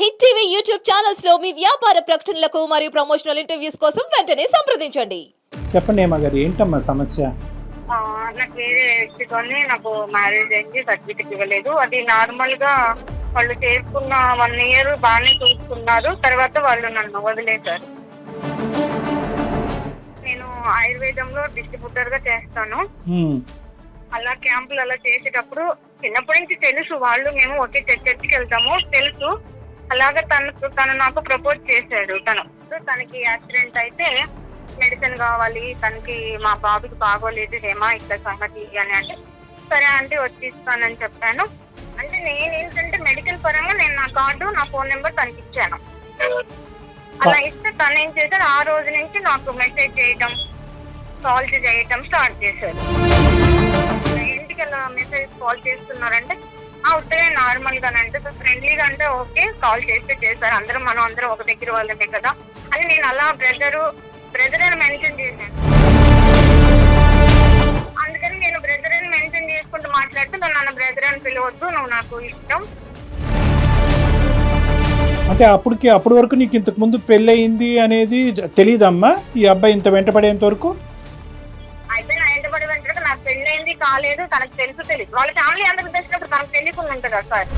Hit TV YouTube ఛానల్స్లో మీ వ్యాపార ప్రకటనలకు మరియు ప్రమోషనల్ ఇంటర్వ్యూస్ కోసం వెంటనే సంప్రదించండి. చెప్పండి ఏమా గారు ఏంటమ్మా సమస్య? ఆ, నాకు వేరే వ్యక్తితోనే నాకు మ్యారేజ్ అయింది సర్టిఫికెట్ ఇవ్వలేదు. అది నార్మల్గా వాళ్ళు చేసుకున్న వన్ ఇయర్ బాగానే చూసుకున్నారు తర్వాత వాళ్ళు నన్ను వదిలేశారు. నేను ఆయుర్వేదంలో డిస్ట్రిబ్యూటర్గా చేస్తాను అలా క్యాంపులు అలా చేసేటప్పుడు చిన్నప్పటి నుంచి తెలుసు వాళ్ళు మేము ఒకే చర్చ్ చర్చికి వెళ్తాము తెలుసు. అలాగే తనకు తను నాకు ప్రపోజ్ చేశాడు. తను తనకి యాక్సిడెంట్ అయితే మెడిసిన్ కావాలి తనకి మా బాబుకి బాగోలేదు హేమా ఇట్లా సంగతి అని అంటే సరే అంటే వచ్చి ఇస్తానని చెప్పాను. అంటే నేను ఏంటంటే మెడికల్ పరంగా నేను నా కార్డు నా ఫోన్ నెంబర్ తనకి ఇచ్చాను. అలా ఇస్తే తను ఏం చేశాడు ఆ రోజు నుంచి నాకు మెసేజ్ చేయటం కాల్ చేయటం స్టార్ట్ చేశాడు. ఇంటికి అలా మెసేజ్ కాల్ చేస్తున్నారంటే ఉత్తరే నార్మల్గా అంటే ఫ్రెండ్లీగా అంటే ఓకే కాల్ చేస్తే చేస్తారు. అందరం మనం అందరం ఒక దగ్గర వాళ్ళమే కదా. అని నేను అలా బ్రదరు బ్రదర్ అని మెన్షన్ చేశాను. అందుకని నేను బ్రదర్ అని మెన్షన్ చేసుకుంటూ మాట్లాడితే నువ్వు నన్ను బ్రదర్ అని పిలవద్దు నువ్వు నాకు ఇష్టం. అంటే అప్పటికి అప్పటి వరకు నీకు ఇంతకు ముందు పెళ్ళయింది అనేది తెలియదమ్మా ఈ అబ్బాయి ఇంత వెంటపడేంత వరకు? నాకు పెళ్ళైంది కాలేదు తనకు తెలుసు తెలియదు వాళ్ళ ఫ్యామిలీ అందరికి తెలిసినప్పుడు తనకు తెలియకుండా ఉంటుంది కదా సార్?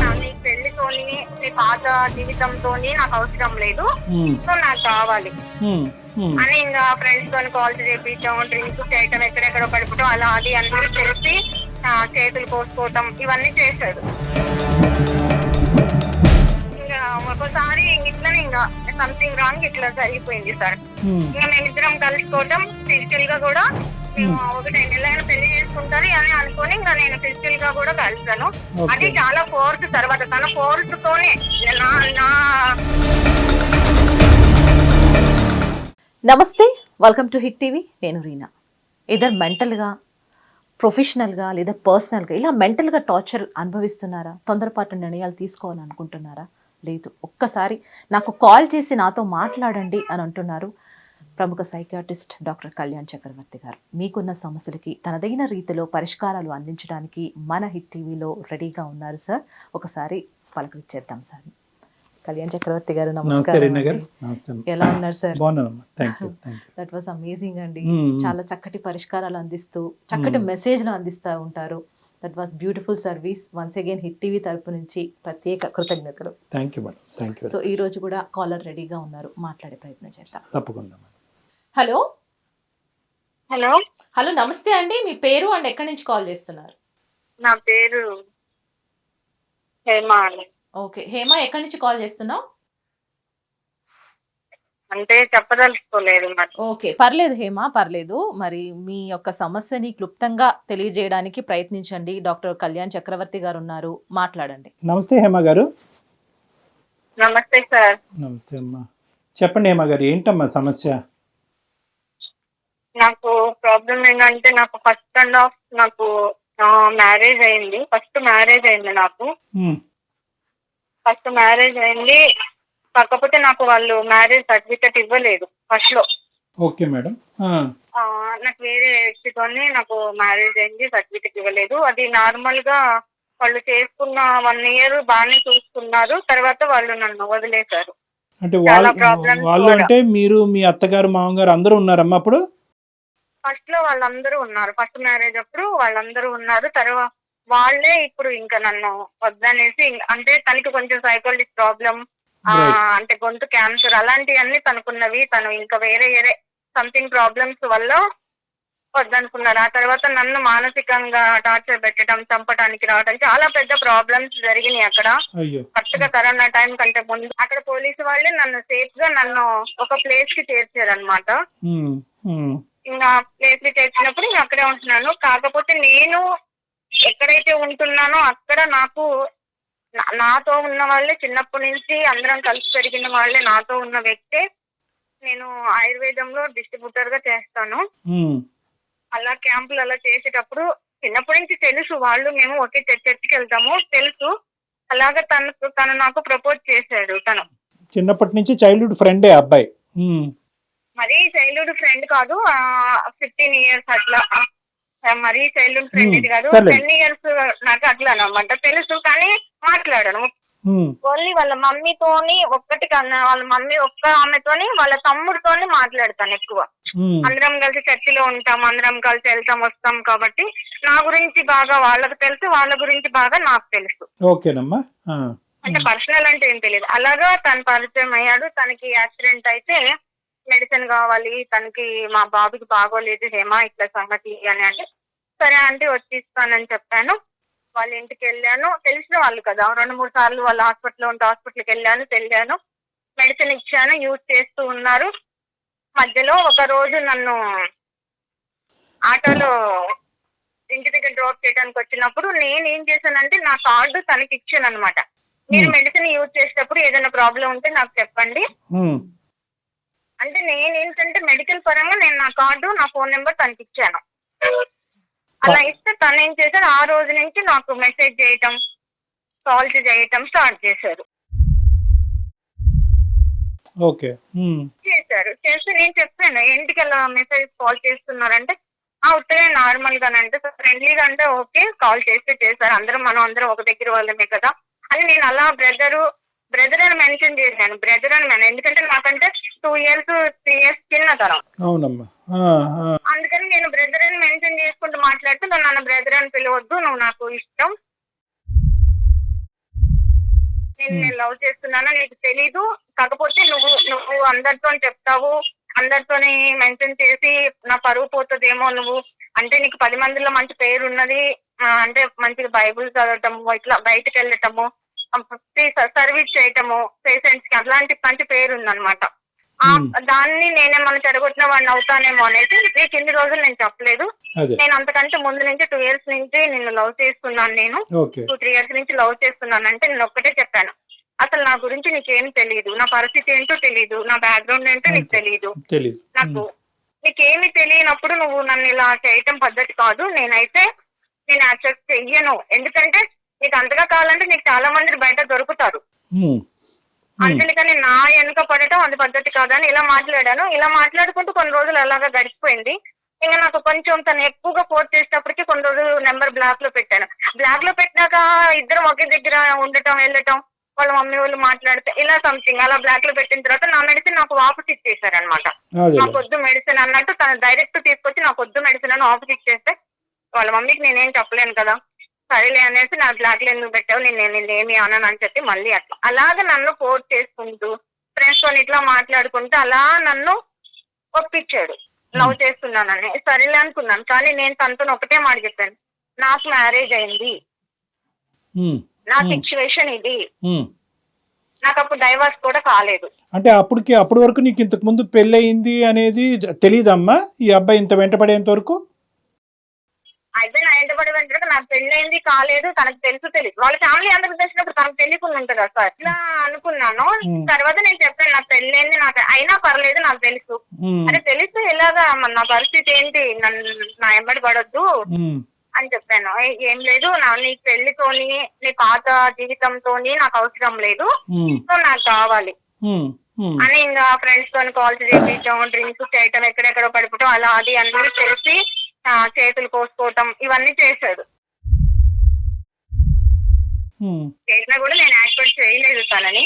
నా- నీ పెళ్ళితోని నీ పాత జీవితంతోని నాకు అవసరం లేదు. సో నాకు కావాలి. అని ఇంకా ఫ్రెండ్స్ తోని కాల్స్ చేపించడం డ్రింక్స్ చేయటం ఎక్కడెక్కడ పడిపోవటం అలా అది అందరూ తెలిసి ఆ, చేతులు కోసుకోవటం ఇవన్నీ చేశాడు. ఇంకా ఒకసారి ఇట్లనే ఇంకా సంథింగ్ రాంగ్ ఇట్లా జరిగిపోయింది సార్. ఇంకా మేమిద్దరం కలుసుకోవటం ఫిజికల్గా కూడా మేము ఒకటి నెలైన పెళ్ళి చేసుకుంటారు అని అనుకొని ఇంకా నేను ఫిజికల్గా కూడా కలిసాను. అది చాలా ఫోర్స్ తర్వాత తన ఫోర్స్ తోనే నా నా నమస్తే వెల్కమ్ టు హిట్ టీవీ నేను రీనా. ఇద్దరు మెంటల్గా ప్రొఫెషనల్గా లేదా పర్సనల్గా ఇలా మెంటల్గా టార్చర్ అనుభవిస్తున్నారా? తొందరపాటు నిర్ణయాలు తీసుకోవాలనుకుంటున్నారా? లేదు ఒక్కసారి నాకు కాల్ చేసి నాతో మాట్లాడండి అని అంటున్నారు. ప్రముఖ సైకాటిస్ట్ డాక్టర్ కళ్యాణ్ చక్రవర్తి గారు. మీకున్న సమస్యలకి తనదైన రీతిలో పరిష్కారాలు అందించడానికి మన హిట్ టీవీలో రెడీగా ఉన్నారు సార్. ఒకసారి పలకరించేద్దాం సార్. కళ్యాణ్ చక్రవర్తి గారు నమస్కారం. ఎలా ఉన్నారు సార్? దట్ వాస్ అమేజింగ్ అండి. Hmm. చాలా చక్కటి పరిష్కారాలు అందిస్తూ చక్కటి మెసేజ్లు అందిస్తూ ఉంటారు. That was beautiful service once again Hit TV తరపు నుంచి ప్రత్యేక కృతజ్ఞతలు. థ్యాంక్ యూ సో ఈ రోజు కూడా కాలర్ రెడీగా ఉన్నారు. మాట్లాడే ప్రయత్నం చేద్దాం. తప్పకుండా హలో? హలో? హలో నమస్తే అండి. మీ పేరు అండ్ ఎక్కడి నుంచి కాల్ చేస్తున్నారు? నా పేరు హేమ ఓకే. హేమ ఎక్కడి నుంచి కాల్ చేస్తున్నావు? అంటే చెప్పదలుచుకోలేదు మరి. ఓకే. పర్లేదు హేమ పర్లేదు. మరి మీ యొక్క సమస్యని క్లుప్తంగా తెలియజేయడానికి ప్రయత్నించండి. డాక్టర్ కళ్యాణ్ చక్రవర్తి గారు ఉన్నారు. మాట్లాడండి. నమస్తే హేమ గారు. నమస్తే సార్. నమస్తే అమ్మా. చెప్పండి హేమ గారు ఏంటమ్మా సమస్య? నాకు ప్రాబ్లం ఏంటంటే నాకు ఫస్ట్ అండ్ హాఫ్ నాకు మ్యారేజ్ అయింది. ఫస్ట్ మ్యారేజ్ అయింది నాకు. ఫస్ట్ మ్యారేజ్ అయింది. కాకపోతే నాకు వాళ్ళు మ్యారేజ్ సర్టిఫికెట్ ఇవ్వలేదు ఫస్ట్లో. ఓకే మేడం ఆ, నాకు వేరే వ్యక్తితోనే నాకు మ్యారేజ్ అయింది సర్టిఫికెట్ ఇవ్వలేదు. అది నార్మల్గా వాళ్ళు చేసుకున్న వన్ ఇయర్ బాగానే చూసుకున్నారు. తర్వాత వాళ్ళు నన్ను వదిలేశారు. అంటే చాలా వాళ్ళు. అంటే మీరు మీ అత్తగారు మామగారు అందరూ ఉన్నారమ్మా అప్పుడు? ఫస్ట్లో వాళ్ళందరూ ఉన్నారు. ఫస్ట్ మ్యారేజ్ అప్పుడు వాళ్ళందరూ ఉన్నారు. తర్వాత వాళ్ళే ఇప్పుడు ఇంకా నన్ను వద్దనేసి అంటే తనకి కొంచెం సైకాలజిస్ట్ ప్రాబ్లం. అంటే గొంతు క్యాన్సర్ అలాంటివన్నీ తనకున్నవి. తను ఇంకా వేరే వేరే సంథింగ్ ప్రాబ్లమ్స్ వల్ల వద్దనుకున్నారు. ఆ తర్వాత నన్ను మానసికంగా టార్చర్ పెట్టడం చంపడానికి రావడం చాలా పెద్ద ప్రాబ్లమ్స్ జరిగినాయి అక్కడ. కరెక్ట్గా కరోనా టైం కంటే ముందు అక్కడ పోలీసు వాళ్ళే నన్ను సేఫ్గా నన్ను ఒక ప్లేస్కి చేర్చారు అనమాట ఉమ్, ఉమ్, ఇంకా ప్లేస్కి చేర్చినప్పుడు ఇంకా అక్కడే ఉంటున్నాను. కాకపోతే నేను ఎక్కడైతే ఉంటున్నానో అక్కడ నాకు నా- నాతో ఉన్న వాళ్ళే చిన్నప్పటి నుంచి అందరం కలిసి పెరిగిన వాళ్ళే నాతో ఉన్న వ్యక్తే నేను ఆయుర్వేదంలో డిస్ట్రిబ్యూటర్గా చేస్తాను అలా క్యాంపులు అలా చేసేటప్పుడు చిన్నప్పటి నుంచి తెలుసు వాళ్ళు మేము ఒకే చర్చ్ చర్చికి వెళ్తాము తెలుసు. అలాగే తను తను నాకు ప్రపోజ్ చేశాడు తను. చిన్నప్పటి నుంచి చైల్డ్హుడ్ ఫ్రెండే అబ్బాయి. మరీ చైల్డ్హుడ్ ఫ్రెండ్ కాదు ఫిఫ్టీన్ ఇయర్స్ అట్లా. మరీ చైల్డ్హుడ్ ఫ్రెండ్ ఇది కాదు. టెన్ ఇయర్స్ నాకు అట్లా అనమాట తెలుసు కానీ మాట్లాడను. ఓన్లీ వాళ్ళ మమ్మీతోని ఒక్కటి కన్నా వాళ్ళ మమ్మీ ఒక్క ఆమెతోని వాళ్ళ తమ్ముడితోని మాట్లాడతాను ఎక్కువ. అందరం కలిసి చర్చిలో ఉంటాం అందరం కలిసి వెళ్తాం వస్తాం కాబట్టి నా గురించి బాగా వాళ్ళకు తెలుసు వాళ్ళ గురించి బాగా నాకు తెలుసు. ఓకేనమ్మా. అంటే పర్సనల్ అంటే ఏం తెలియదు అలాగా తను పరిచయం అయ్యాడు. తనకి యాక్సిడెంట్ అయితే మెడిసిన్ కావాలి తనకి మా బాబుకి బాగోలేదు హేమా ఇట్లా సంగతి అని అంటే సరే అంటే వచ్చి ఇస్తానని చెప్పాను. వాళ్ళ ఇంటికి వెళ్ళాను. తెలిసిన వాళ్ళు కదా రెండు మూడు సార్లు వాళ్ళ హాస్పిటల్లో ఉంటే హాస్పిటల్కి వెళ్ళాను వెళ్ళాను. మెడిసిన్ ఇచ్చాను యూజ్ చేస్తూ ఉన్నారు. మధ్యలో ఒక రోజు నన్ను ఆటోలో ఇంటి దగ్గర డ్రాప్ చేయడానికి వచ్చినప్పుడు నేను ఏం చేశానంటే నా కార్డు తనకి ఇచ్చాను అనమాట మీరు మెడిసిన్ యూజ్ చేసేటప్పుడు ఏదైనా ప్రాబ్లం ఉంటే నాకు చెప్పండి. ఉమ్, అంటే నేను ఏంటంటే మెడికల్ పరంగా నేను నా కార్డు నా ఫోన్ నెంబర్ తనకి ఇచ్చాను అలా ఇస్తే తను ఏం చేశారు ఆ రోజు నుంచి నాకు మెసేజ్ చేయటం కాల్ చేయటం స్టార్ట్ చేశారు. ఓకే. చేశారు. చేస్తే నేను చెప్పాను ఏంటికి అలా మెసేజ్ కాల్ చేస్తున్నారంటే ఆ ఉత్తరే నార్మల్ గానంటే ఫ్రెండ్లీగా అంటే ఓకే కాల్ చేస్తే చేశారు. అందరం మనం అందరం ఒక దగ్గర వాళ్ళమే కదా. అని నేను అలా బ్రదరు బ్రదర్ అని మెన్షన్ చేశాను. బ్రదర్ అని మెన్. ఎందుకంటే నాకంటే టూ ఇయర్స్ త్రీ ఇయర్స్ చిన్న తరం. అవునమ్మా. అందుకని నేను బ్రదర్ అని మెన్షన్ చేసుకుంటూ మాట్లాడుతూ నువ్వు నన్ను బ్రదర్ అని పిలవద్దు. నువ్వు నాకు ఇష్టం. నేను నేను లవ్ చేస్తున్నాను. నీకు తెలీదు. కాకపోతే నువ్వు నువ్వు అందరితో చెప్తావు. అందరితోని మెన్షన్ చేసి నా పరువు పోతుందేమో నువ్వు. అంటే నీకు పది మందిలో మంచి పేరు ఉన్నది అంటే మంచిగా బైబుల్ చదవటము ఇట్లా బయటకు వెళ్ళటము. సర్వీస్ చేయటము పేషెంట్స్కి అట్లాంటి మంచి పేరు ఉందన్నమాట ఆ, Hmm. దాన్ని నేనేమన్నా చెడగొట్టిన వాడిని అవుతానేమో అనేది నీకు ఇన్ని రోజులు నేను చెప్పలేదు. నేను అంతకంటే ముందు నుంచి టూ ఇయర్స్ నుంచి నిన్ను లవ్ చేస్తున్నాను నేను. టూ త్రీ ఇయర్స్ నుంచి లవ్ చేస్తున్నాను అంటే నేను ఒక్కటే చెప్పాను. అసలు నా గురించి నీకేం తెలియదు నా పరిస్థితి ఏంటో తెలియదు నా బ్యాక్గ్రౌండ్ ఏంటో నీకు తెలియదు నాకు నీకేమి తెలియనప్పుడు నువ్వు నన్ను ఇలా చేయటం పద్ధతి కాదు. నేనైతే నేను యాక్సెప్ట్ చెయ్యను. ఎందుకంటే నీకు అంతగా కావాలంటే నీకు చాలా మంది బయట దొరుకుతారు. అందుకని నా వెనుక పడటం అది పద్ధతి కాదని ఇలా మాట్లాడాను. ఇలా మాట్లాడుకుంటూ కొన్ని రోజులు అలాగా గడిచిపోయింది. ఇంకా నాకు కొంచెం తను ఎక్కువగా ఫోర్స్ చేసేటప్పటికి కొన్ని రోజులు నెంబర్ బ్లాక్లో పెట్టాను. బ్లాక్లో పెట్టినాక ఇద్దరం ఒకే దగ్గర ఉండటం వెళ్ళటం వాళ్ళ మమ్మీ వాళ్ళు మాట్లాడితే ఇలా సంథింగ్ అలా బ్లాక్లో పెట్టిన తర్వాత నా మెడిసిన్ నాకు వాపస్ ఇచ్చేసారనమాట నాకు వద్దు మెడిసిన్ అన్నట్టు తను డైరెక్ట్ తీసుకొచ్చి నాకు వద్దు మెడిసిన్ అని ఆఫీస్ ఇచ్చేస్తే వాళ్ళ మమ్మీకి నేనేం చెప్పలేను కదా. సరేలే అనేసి నా బ్లాక్లో ఎందుకు పెట్టావు నేను నేను ఏమి అనను అని చెప్పి మళ్ళీ అట్లా. అలాగే నన్ను ఫోర్స్ చేసుకుంటూ ఫ్రెండ్స్తో ఇట్లా మాట్లాడుకుంటూ అలా నన్ను ఒప్పించాడు. లవ్ చేస్తున్నానని. సరేలే అనుకున్నాను కానీ నేను తనతో ఒకటే మాట చెప్పాను. నాకు మ్యారేజ్ అయింది. ఉమ్, నా Hmm. సిచ్యువేషన్ ఇది. ఉమ్. నాకు అప్పుడు డైవర్స్ కూడా కాలేదు. అంటే అప్పటికి అప్పటి వరకు నీకు ఇంతకు ముందు పెళ్ళయింది అనేది తెలీదమ్మా? ఈ అబ్బాయి ఇంత వెంటపడేంత వరకు? అయితే నా ఎంటబడి వెంటనే నాకు పెళ్ళైంది కాలేదు తనకు తెలుసు తెలియదు వాళ్ళ ఫ్యామిలీ అందరికి తెలిసినప్పుడు తనకు తెలియకుండా ఉంటుంది కదా సార్? ఇట్లా అనుకున్నాను. తర్వాత నేను చెప్పాను నాకు పెళ్ళైంది నాకు అయినా పర్లేదు నాకు తెలుసు. ఉమ్, అరే తెలుసు ఎలాగా నా పరిస్థితి ఏంటి? నన్ను నా ఎంబడి పడొద్దు అని చెప్పాను. "ఏ- లేదు నా నీ పెళ్ళితోని నీ పాత జీవితంతోని నాకు అవసరం లేదు. సో నాకు కావాలి. అని ఇంకా ఫ్రెండ్స్ తోని కాల్స్ చేపించడం డ్రింక్స్ చేయటం ఎక్కడెక్కడో పడిపోవటం అలా అది చేసి ఆ, చేతులు కోసుకోవటం ఇవన్నీ చేశాడు. చేసినా కూడా నేను యాక్సెప్ట్ చేయలేదు తనని.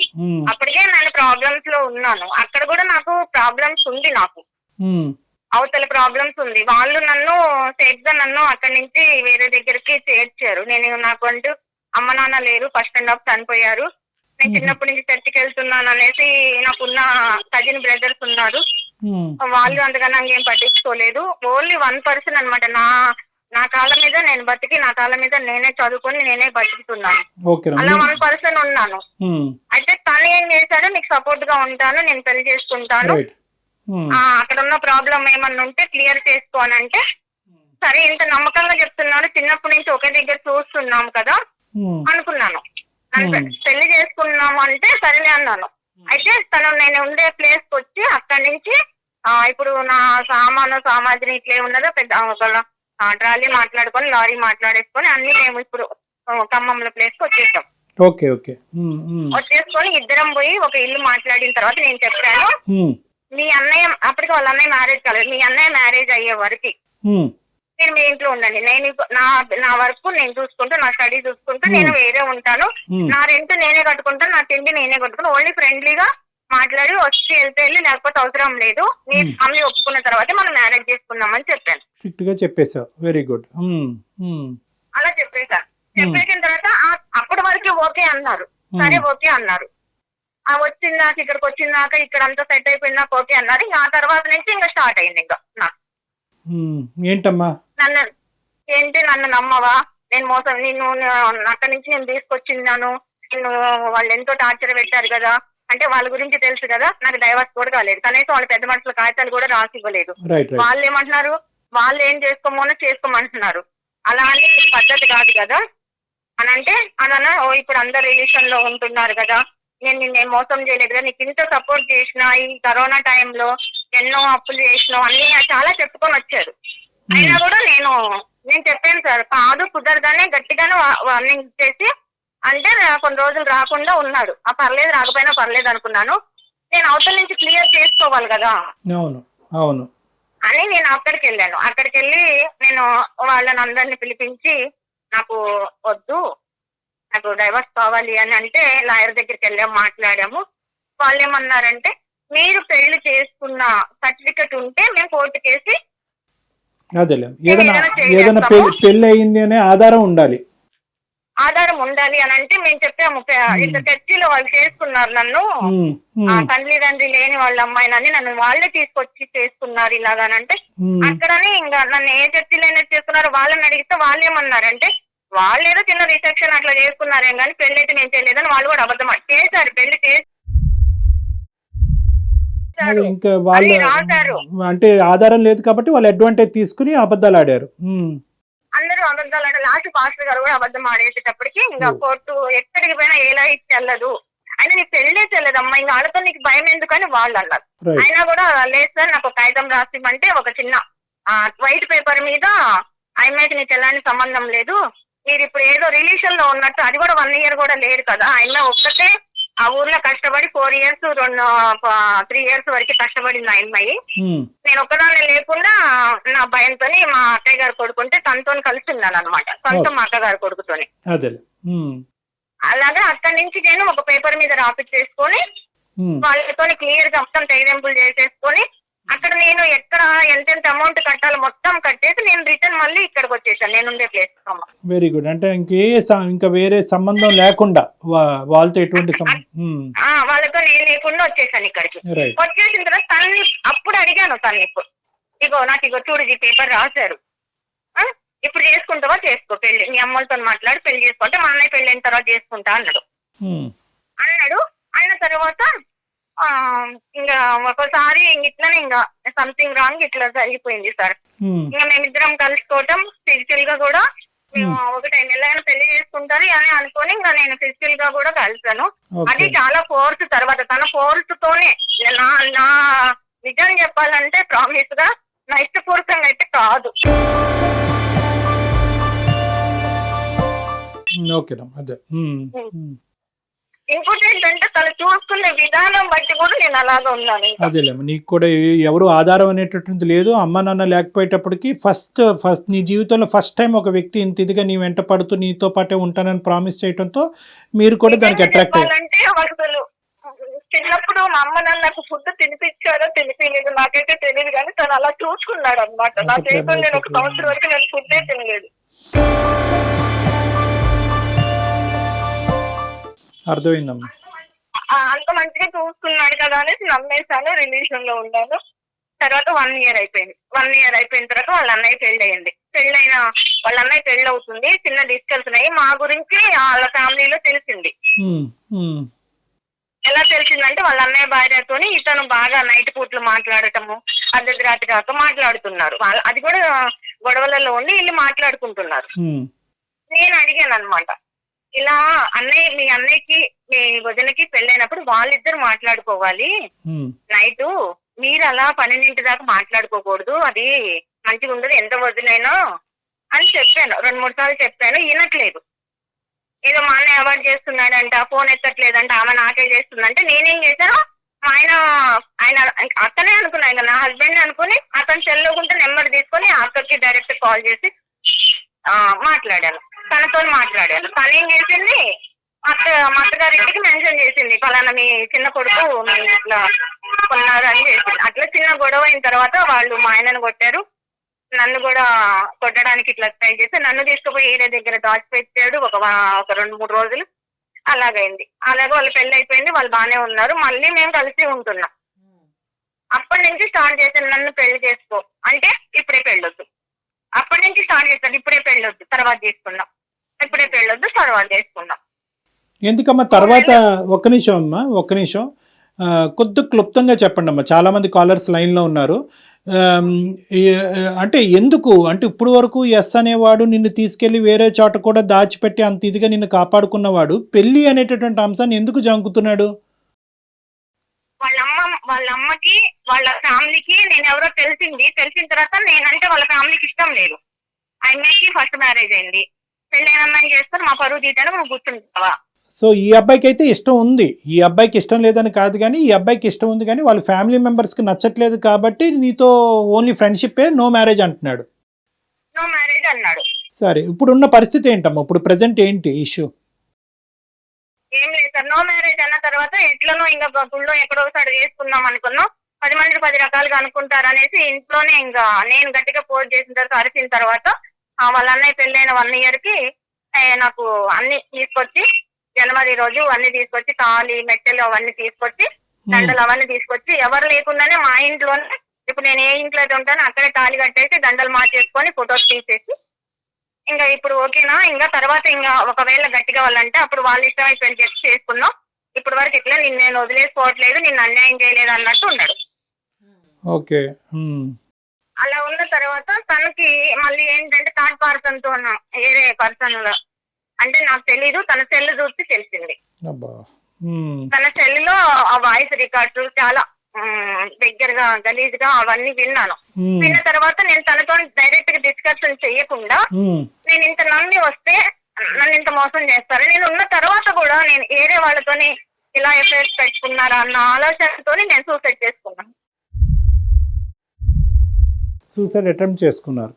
అప్పటికే నేను ప్రాబ్లమ్స్లో ఉన్నాను. అక్కడ కూడా నాకు ప్రాబ్లమ్స్ ఉంది నాకు. అవతల ప్రాబ్లమ్స్ ఉంది. వాళ్ళు నన్ను సేఫ్గా నన్ను అక్కడి నుంచి వేరే దగ్గరికి చేర్చారు. నేను నాకు అంటూ అమ్మ నాన్న లేరు ఫస్ట్ అండ్ హాఫ్ చనిపోయారు. నేను చిన్నప్పటి నుంచి చర్చికి వెళ్తున్నాను అనేసి నాకున్న కజిన్ బ్రదర్స్ ఉన్నారు. వాళ్ళు అంతగా నాకు ఏం పట్టించుకోలేదు. ఓన్లీ వన్ పర్సన్ అన్నమాట. నా నా కాళ్ళ మీద నేను బతికి నా కాళ్ళ మీద నేనే చదువుకొని నేనే బతుకుతున్నాను. అలా వన్ పర్సన్ ఉన్నాను. అయితే తను ఏం చేశాడు? నీకు సపోర్ట్గా ఉంటాను నేను పెళ్ళి చేసుకుంటాను. అక్కడ ఉన్న ప్రాబ్లం ఏమన్నా ఉంటే క్లియర్ చేసుకో అని అంటే సరే ఇంత నమ్మకంగా చెప్తున్నాడు చిన్నప్పటి నుంచి ఒకే దగ్గర చూస్తున్నాం కదా అనుకున్నాను. పెళ్ళి చేసుకున్నాము అంటే సరేలే అన్నాను. అయితే తను నేను ఉండే ప్లేస్కి వచ్చి అక్కడి నుంచి ఇప్పుడు నా సామాను సామాగ్రి ఇట్లే ఉన్నదో పెద్ద ట్రాలీ మాట్లాడుకొని లారీ మాట్లాడేసుకొని అన్ని మేము ఇప్పుడు ఖమ్మంలో ప్లేస్కి వచ్చేసాం. Okay okay. వచ్చేసుకొని ఇద్దరం పోయి ఒక ఇల్లు మాట్లాడిన తర్వాత నేను చెప్పాను మీ అన్నయ్య అప్పటికి వాళ్ళ అన్నయ్య మ్యారేజ్ కాలేదు మీ అన్నయ్య మ్యారేజ్ అయ్యే వరకు మీరు మీ ఇంట్లో ఉండండి. నేను నా నా వర్క్ నేను చూసుకుంటూ నా స్టడీ చూసుకుంటూ నేను. వేరే ఉంటాను. నా రెంట్ నేనే కట్టుకుంటాను నా తిండి నేనే కట్టుకుంటాను. ఓన్లీ ఫ్రెండ్లీగా మాట్లాడి వచ్చి వెళ్తే వెళ్ళి లేకపోతే అవసరం లేదు. మీ. ఫ్యామిలీ ఒప్పుకున్న తర్వాత మనం మ్యారేజ్ చేసుకుందామని చెప్పాను. స్ట్రిక్ట్గా చెప్పేశావు వెరీ గుడ్ అలా చెప్పేశాను చెప్పేసిన తర్వాత అప్పటి వరకు ఓకే అన్నారు. సరే ఓకే అన్నారు. ఆ వచ్చిందాక ఇక్కడికి వచ్చిందాక ఇక్కడ అంతా సెట్ అయిపోయిందాక ఓకే అన్నారు. ఇంకా ఆ తర్వాత నుంచి ఇంకా స్టార్ట్ అయింది ఇంకా నాకు. ఏంటమ్మా? నన్ను ఏంటి నన్ను నమ్మవా? నేను మోసం నేను అక్కడి నుంచి నేను తీసుకొచ్చిన్నాను నేను వాళ్ళు ఎంతో టార్చర్ పెట్టారు కదా. అంటే వాళ్ళ గురించి తెలుసు కదా. నాకు డైవర్స్ కూడా కాలేదు. కనీసం వాళ్ళ పెద్ద మనుషుల కాగితాలు కూడా రాసి ఇవ్వలేదు వాళ్ళు ఏమంటున్నారు? వాళ్ళు ఏం చేసుకోమోనో చేసుకోమంటున్నారు. అలా అని పద్ధతి కాదు కదా. అని అంటే అదన ఓ ఇప్పుడు అందరు రిలేషన్లో ఉంటున్నారు కదా. నేను నిన్ను మోసం చేయలేదు కదా. నీకు ఇంత సపోర్ట్ చేసిన ఈ కరోనా టైంలో ఎన్నో అప్పులు చేసినావు అన్ని చాలా చెప్పుకొని వచ్చారు. అయినా కూడా నేను నేను చెప్పాను సార్ కాదు కుదరదనే గట్టిగానే వార్నింగ్ చేసి అంటే కొన్ని రోజులు రాకుండా ఉన్నాడు. ఆ పర్లేదు రాకపోయినా పర్లేదు అనుకున్నాను. నేను అవతల నుంచి క్లియర్ చేసుకోవాలి కదా. అవును అవును. అని నేను అక్కడికి వెళ్ళాను. అక్కడికి వెళ్ళి నేను వాళ్ళని అందరిని పిలిపించి నాకు వద్దు నాకు డైవర్స్ కావాలి అని అంటే లాయర్ దగ్గరికి వెళ్ళాము మాట్లాడాము. వాళ్ళు ఏమన్నారంటే మీరు పెళ్ళి చేసుకున్న సర్టిఫికెట్ ఉంటే మేము కోర్టు కేసి అదేలే. ఏదైనా. పెళ్ళి అయింది అనే ఆధారం ఉండాలి. ఆధారం ఉండాలి అని అంటే మేము చెప్పాము. ఇంత చర్చిలో వాళ్ళు చేసుకున్నారు నన్ను. ఉమ్, ఉమ్, ఆ తల్లి తండ్రి లేని వాళ్ళ అమ్మాయినని నన్ను వాళ్ళే తీసుకొచ్చి చేసుకున్నారు ఇలాగానంటే అక్కడనే ఇంకా నన్ను ఏ చర్చిలో చేసుకున్నారు వాళ్ళని అడిగితే వాళ్ళు ఏమన్నారంటే వాళ్ళు ఏదో చిన్న రిసెప్షన్ అట్లా చేసుకున్నారేం కానీ పెళ్ళి అయితే నేను చేయలేదని వాళ్ళు కూడా అబద్ధం చేశారు పెళ్ళి ఇంకా వాళ్ళ రాశారు. అంటే ఆధారం లేదు కాబట్టి వాళ్ళు అడ్వాంటేజ్ తీసుకుని అబద్ధాలు ఆడారు. అందరూ అబద్ధాలు ఆడ లాస్ట్ పాస్టర్ గారు కూడా అబద్ధం ఆడేసేటప్పటికి ఇంకా. కోర్టు ఎక్కడికి పోయినా ఎలా ఇచ్చి వెళ్ళదు. అయినా నీకు పెళ్ళే చెల్లదమ్మా ఇంకా వాళ్ళతో నీకు భయం ఎందుకని వాళ్ళు అన్నారు. అయినా కూడా లేదు సార్ నాకు కాగితం రాసిమంటే ఒక చిన్న వైట్ పేపర్ మీద ఆయనకి నీకు ఎలాంటి సంబంధం లేదు. మీరు ఇప్పుడు ఏదో రిలేషన్లో ఉన్నట్టు అది కూడా వన్ ఇయర్ కూడా లేదు కదా. ఆయన ఒక్కటే ఆ ఊర్లో కష్టపడి ఫోర్ ఇయర్స్ రెండు త్రీ ఇయర్స్ వరకు కష్టపడింది ఆ అమ్మాయి. నేను ఒక్కదాన్ని లేకుండా నా భయంతో మా అత్తయ్య గారు కొడుకుంటే తనతో కలిసి ఉన్నాను అనమాట తనతో మా అక్కగారు కొడుకుతోని. అలాగా అక్కడి నుంచి నేను ఒక పేపర్ మీద రాపిచ్చేసుకొని ఉమ్, వాళ్ళతో క్లియర్గా మొత్తం తెగింపులు చేసేసుకొని అక్కడ నేను ఎక్కడ ఎంతెంత అమౌంట్ కట్టాలో మొత్తం కట్టేసి నేను రిటర్న్ మళ్ళీ ఇక్కడికి వచ్చేసాను. నేను ఉండే ప్లేస్ వెరీ గుడ్ అంటే ఇంకే ఇంకా వేరే సంబంధం లేకుండా వాళ్ళతో ఎటువంటి వాళ్ళతో నేను లేకుండా వచ్చేసాను ఇక్కడికి. వచ్చేసిన తర్వాత తన్ని అప్పుడు అడిగాను తన్ని ఇప్పుడు. ఇగో నాకు ఇగో చూడు ఈ పేపర్ రాశారు. ఇప్పుడు చేసుకుంటావా? చేసుకో. పెళ్ళి మీ అమ్మలతో మాట్లాడి పెళ్ళి చేసుకుంటే మా అన్నయ్య పెళ్ళి అయిన తర్వాత చేసుకుంటా అన్నాడు. అన్నాడు. అన్న తర్వాత ఇంకా ఒకసారి ఇట్లనే ఇంకా సంథింగ్ రాంగ్ ఇట్లా జరిగిపోయింది సార్. ఇంకా మేమిద్దరం కలుసుకోవటం ఫిజికల్గా కూడా మేము ఒకటి నెలైన పెళ్ళి చేసుకుంటారు అని అనుకొని ఇంకా నేను ఫిజికల్గా కూడా కలిసాను. అది చాలా ఫోర్స్ తర్వాత తన ఫోర్స్ తోనే నా నా నిజం చెప్పాలంటే ప్రామిస్గా నా ఇష్టపూర్వకంగా అయితే కాదు. ఓకేనమ్మా అదే. ఇంకోటి ఏంటంటే తను చూసుకునే విధానం బట్టి కూడా నేను అలాగా ఉన్నాను. అదేలేమ్మా నీకు కూడా ఎవరు ఆధారం అనేటటువంటిది లేదు. అమ్మ నాన్న లేకపోయేటప్పటికి ఫస్ట్ ఫస్ట్ నీ జీవితంలో ఫస్ట్ టైం ఒక వ్యక్తి ఇంత ఇదిగా నీ వెంట పడుతూ నీతో పాటే ఉంటానని ప్రామిస్ చేయడంతో మీరు కూడా దానికి అట్రాక్ట్ అయ్యారు. చిన్నప్పుడు మా అమ్మ నాన్న నాకు ఫుడ్ తినిపించారో తినిపించలేదు నాకైతే తెలియదు కానీ తను అలా చూసుకున్నాడు అనమాట నా అంత జీవితంలో నేను ఒక సంవత్సరం వరకు నేను ఫుడ్డే తినలేదు. అర్థమైందమ్మా. అంత మంచిగా చూసుకున్నాడు కదా అనేసి నమ్మేశాను రిలేషన్లో ఉన్నాను తర్వాత వన్ ఇయర్ అయిపోయింది. వన్ ఇయర్ అయిపోయిన తర్వాత వాళ్ళ అన్నయ్య పెళ్ళి అయింది. పెళ్ళైన వాళ్ళ అన్నయ్య పెళ్ళి అవుతుంది చిన్న డిస్కల్స్ ఉన్నాయి. మా గురించి వాళ్ళ ఫ్యామిలీలో తెలిసింది. ఎలా తెలిసిందంటే వాళ్ళ అన్నయ్య భార్యతోని ఇతను బాగా నైట్ పూట్లు మాట్లాడటము అర్ధరాత్రి కాక మాట్లాడుతున్నారు. వాళ్ళ అది కూడా గొడవలలో ఉండి వీళ్ళు మాట్లాడుకుంటున్నారు. నేను అడిగాను అనమాట ఇలా అన్నయ్య మీ అన్నయ్యకి మీ వదినకి పెళ్ళైనప్పుడు వాళ్ళిద్దరు మాట్లాడుకోవాలి. నైట్ మీరు అలా పన్నెండింటి దాకా మాట్లాడుకోకూడదు. అది మంచిగా ఉండదు. ఎంత వదిలేనో అని చెప్పాను. రెండు మూడు సార్లు చెప్పాను. వినట్లేదు. ఏదో మా అన్నయ్య అవాయిడ్ చేస్తున్నాడంట ఫోన్ ఎత్తట్లేదంట ఆమె నాకే చేస్తుందంటే నేనేం చేశాను? ఆయన ఆయన అతనే అనుకున్నా ఇంకా నా హస్బెండ్ అనుకుని అతను చెల్లుకుంటే నెంబర్ తీసుకొని ఆ అక్కకి డైరెక్ట్ కాల్ చేసి మాట్లాడాను. తనతో మాట్లాడాను. తను ఏం చేసింది? అత్త మా అత్తగారింటికి మెన్షన్ చేసింది. పలానా మీ చిన్న కొడుకు మీ ఇట్లా కొన్నారు అని చేసింది. అట్లా చిన్న గొడవ అయిన తర్వాత వాళ్ళు మా ఆయనను కొట్టారు. నన్ను కూడా కొట్టడానికి ఇట్లా ట్రై చేసి నన్ను తీసుకుపోయి ఏరియా దగ్గర దాచిపెట్టాడు ఒక ఒక రెండు మూడు రోజులు. అలాగైంది. అలాగే వాళ్ళ పెళ్ళి అయిపోయింది. వాళ్ళు బాగానే ఉన్నారు. మళ్ళీ మేము కలిసి ఉంటున్నాం. అప్పటి నుంచి స్టార్ట్ చేశాను. నన్ను పెళ్ళి చేసుకో. అంటే చేశాను ఇప్పుడే పెళ్ళొద్దు తర్వాత చేసుకుందాం. ఇప్పుడే పెళ్ళొద్దు తర్వాత చేసుకుందాం. ఎందుకమ్మా తర్వాత ఒక్క నిమిషం అమ్మా ఒక్క నిమిషం. కొద్ది క్లుప్తంగా చెప్పండి అమ్మా చాలామంది కాలర్స్ లైన్లో ఉన్నారు. అంటే ఎందుకు? అంటే ఇప్పుడు వరకు ఎస్ అనేవాడు నిన్ను తీసుకెళ్ళి వేరే చోట కూడా దాచిపెట్టి అంత ఇదిగా నిన్ను కాపాడుకున్నవాడు పెళ్ళి అనేటటువంటి అంశాన్ని ఎందుకు జంకుతున్నాడు? వాళ్ళ అమ్మ వాళ్ళ అమ్మకి వాళ్ళ ఫ్యామిలీకి నేను ఎవరో తెలిసింది తెలిసిన తర్వాత నేనంటే వాళ్ళ ఫ్యామిలీకి ఇష్టం లేదు. అమ్మాయికి ఫస్ట్ మ్యారేజ్ అయింది. పెళ్ళైన అమ్మాయిని చేసుకొని మా పరువు తీయటానికి నువ్వు గుర్తుంటావా సో ఈ అబ్బాయికి అయితే ఇష్టం ఉంది. ఈ అబ్బాయికి ఇష్టం లేదని కాదు కానీ ఈ అబ్బాయికి ఇష్టం ఉంది కానీ వాళ్ళ ఫ్యామిలీ మెంబర్స్కి నచ్చట్లేదు కాబట్టి నీతో ఓన్లీ ఫ్రెండ్షిప్పే నో మ్యారేజ్ అంటున్నాడు. నో మ్యారేజ్ అన్నాడు. సరే ఇప్పుడున్న పరిస్థితి ఏంటమ్మా? ఇప్పుడు ప్రజెంట్ ఏంటి ఇష్యూ ఏం లేదు సార్ నో మ్యారేజ్ అన్న తర్వాత ఎట్లనో ఇంకా గుళ్ళో ఎక్కడో ఒకసారి చేసుకుందాం అనుకున్నాం. పది మంది పది రకాలుగా అనుకుంటారు అనేసి ఇంట్లోనే ఇంకా నేను గట్టిగా పోస్ట్ చేసిన తర్వాత అరిచిన తర్వాత వాళ్ళ అన్నయ్య పెళ్ళైన వన్ ఇయర్కి నాకు అన్ని తీసుకొచ్చి జనవరి రోజు అన్ని తీసుకొచ్చి తాళి మెట్టెలు అవన్నీ తీసుకొచ్చి దండలు అవన్నీ తీసుకొచ్చి ఎవరు లేకుండానే మా ఇంట్లోనే ఇప్పుడు నేను ఏ ఇంట్లో అయితే ఉంటానో అక్కడే తాళి కట్టేసి దండలు మార్చేసుకొని ఫొటోస్ తీసేసి ఇంకా ఇప్పుడు ఓకేనా? ఇంకా తర్వాత ఇంకా ఒకవేళ గట్టిగా వాళ్ళంటే అప్పుడు వాళ్ళ ఇష్టం అయిపోయింది చెప్పి చేసుకున్నాం ఇప్పుడు వరకు ఇట్లా నిన్ను నేను వదిలేసుకోవట్లేదు నిన్ను అన్యాయం చేయలేదు అన్నట్టు ఉన్నాడు. ఓకే. అలా ఉన్న తర్వాత తనకి మళ్ళీ ఏంటంటే థర్డ్ పర్సన్తో వేరే పర్సన్ అంటే నాకు తెలీదు తన సెల్ చూసి తెలిసింది. తన సెల్లో ఆ వాయిస్ రికార్డ్స్ చాలా దగ్గరగా గలీజ్గా అవన్నీ విన్నాను. విన్న తర్వాత నేను తనతో డైరెక్ట్గా డిస్కషన్ చెయ్యకుండా ఉమ్. నేను ఇంత నమ్మి వస్తే నన్ను ఇంత మోసం చేస్తారు నేను ఉన్న తర్వాత కూడా నేను ఏరే వాళ్ళతోని ఇలా ఎఫ్ఐఆర్ పెట్టుకున్నారా అన్న ఆలోచనతోని నేను సూసైడ్ చేసుకున్నాను సూసైడ్ అటెంప్ట్ చేసుకున్నారు.